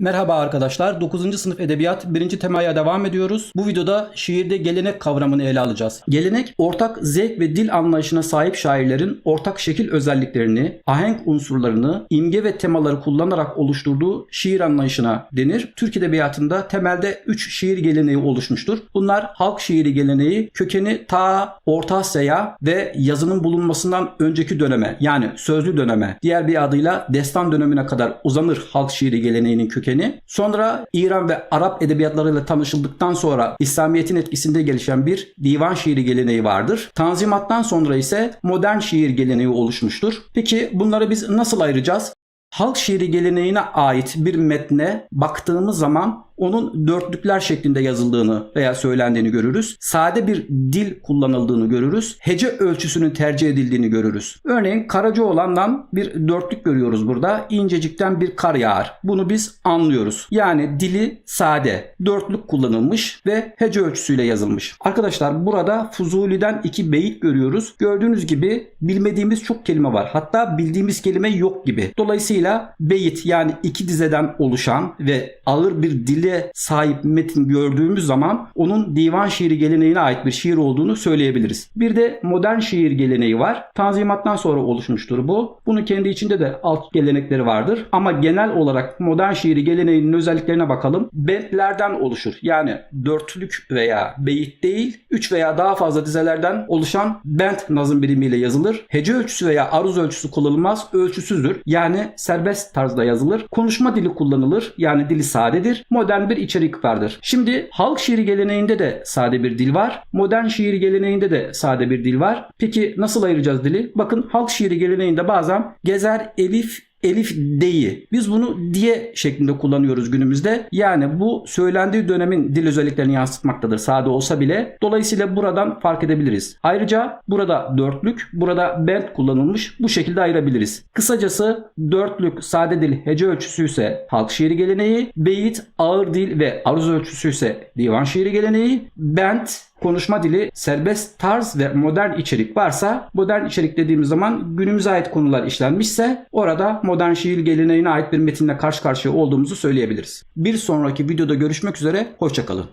Merhaba arkadaşlar. 9. sınıf edebiyat 1. temaya devam ediyoruz. Bu videoda şiirde gelenek kavramını ele alacağız. Gelenek ortak zevk ve dil anlayışına sahip şairlerin ortak şekil özelliklerini, ahenk unsurlarını, imge ve temaları kullanarak oluşturduğu şiir anlayışına denir. Türk edebiyatında temelde 3 şiir geleneği oluşmuştur. Bunlar halk şiiri geleneği, kökeni ta Orta Asya'ya ve yazının bulunmasından önceki döneme yani sözlü döneme, diğer bir adıyla destan dönemine kadar uzanır halk şiiri geleneğinin kökeni. Sonra İran ve Arap edebiyatlarıyla tanışıldıktan sonra İslamiyet'in etkisinde gelişen bir divan şiiri geleneği vardır. Tanzimattan sonra ise modern şiir geleneği oluşmuştur. Peki bunları biz nasıl ayıracağız? Halk şiiri geleneğine ait bir metne baktığımız zaman onun dörtlükler şeklinde yazıldığını veya söylendiğini görürüz. Sade bir dil kullanıldığını görürüz. Hece ölçüsünün tercih edildiğini görürüz. Örneğin Karacaoğlan'dan bir dörtlük görüyoruz burada. İncecikten bir kar yağar. Bunu biz anlıyoruz. Yani dili sade, dörtlük kullanılmış ve hece ölçüsüyle yazılmış. Arkadaşlar burada Fuzuli'den iki beyit görüyoruz. Gördüğünüz gibi bilmediğimiz çok kelime var. Hatta bildiğimiz kelime yok gibi. Dolayısıyla beyit yani iki dizeden oluşan ve ağır bir dile sahip metin gördüğümüz zaman onun divan şiiri geleneğine ait bir şiir olduğunu söyleyebiliriz. Bir de modern şiir geleneği var. Tanzimattan sonra oluşmuştur bu. Bunun kendi içinde de alt gelenekleri vardır. Ama genel olarak modern şiiri geleneğinin özelliklerine bakalım. Bentlerden oluşur. Yani dörtlük veya beyit değil, üç veya daha fazla dizelerden oluşan bent nazım birimiyle yazılır. Hece ölçüsü veya aruz ölçüsü kullanılmaz, ölçüsüzdür. Yani serbest tarzda yazılır. Konuşma dili kullanılır. Yani dili sadedir. Modern bir içerik vardır. Şimdi halk şiiri geleneğinde de sade bir dil var. Modern şiir geleneğinde de sade bir dil var. Peki nasıl ayıracağız dili? Bakın halk şiiri geleneğinde bazen gezer, elif, elif deyi. Biz bunu diye şeklinde kullanıyoruz günümüzde. Yani bu söylendiği dönemin dil özelliklerini yansıtmaktadır sade olsa bile. Dolayısıyla buradan fark edebiliriz. Ayrıca burada dörtlük, burada bent kullanılmış. Bu şekilde ayırabiliriz. Kısacası dörtlük sade dil hece ölçüsü ise halk şiiri geleneği, beyit ağır dil ve aruz ölçüsü ise divan şiiri geleneği, bent konuşma dili, serbest tarz ve modern içerik varsa modern içerik dediğimiz zaman günümüze ait konular işlenmişse orada modern şiir geleneğine ait bir metinle karşı karşıya olduğumuzu söyleyebiliriz. Bir sonraki videoda görüşmek üzere, hoşçakalın.